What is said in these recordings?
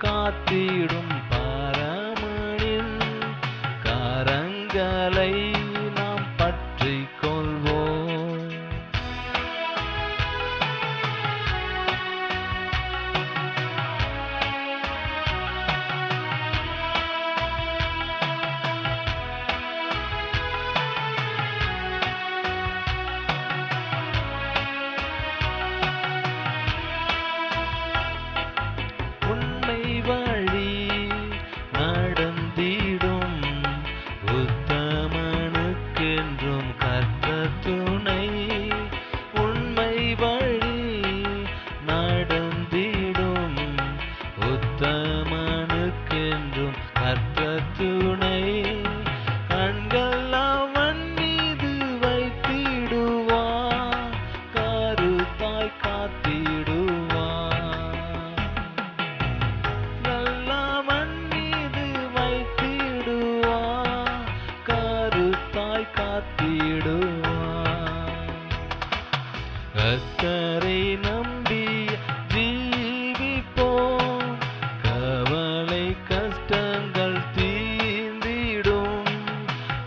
காத்திடும் கர்த்தரை நம்பி ஜீவிப்போம். கவலை கஷ்டங்கள் தீர்ந்திடும்.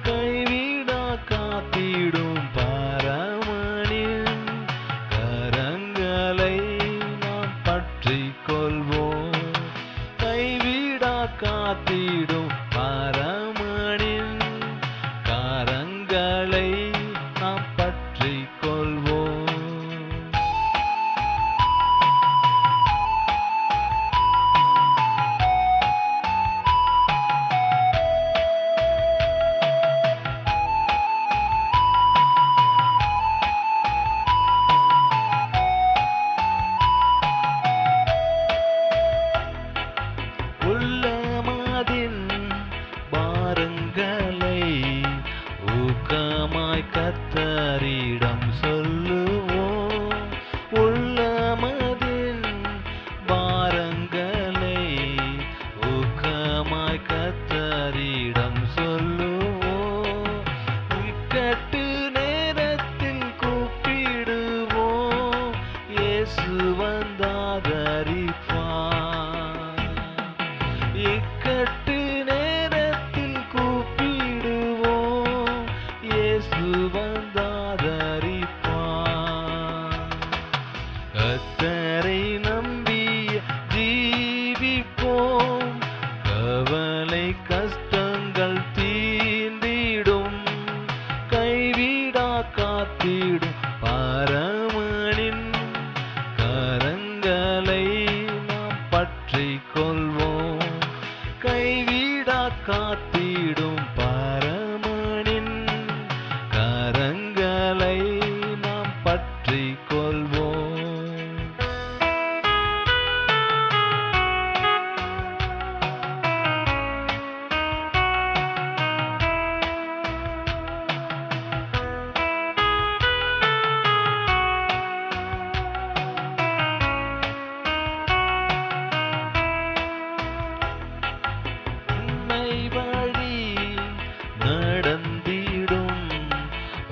கைவிடா காத்திடும் பாரமணின் கரங்களை நாம் பற்றி கொள்வோம். கைவிடா காத்திடும் பாரம் be born.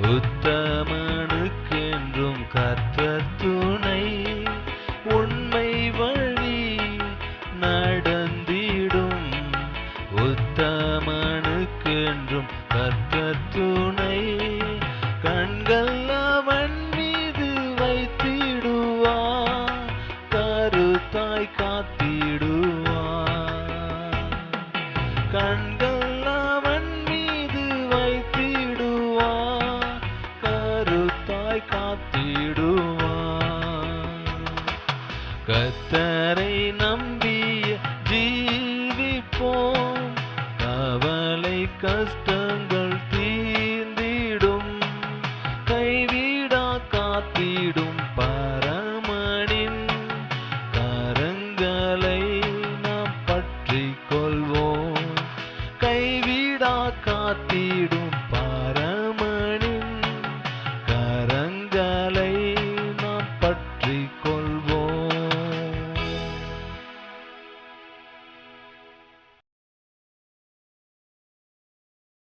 உத்தமனுக்கென்றும் கத்த துணை. உண்மை வழி நடந்திடும். உத்தமனுக்கென்றும் கத்த எனக்காய் காத்திடுவார் கத்தரை நம்பி ஜீவிப்போம். கவலை கஷ்டங்கள்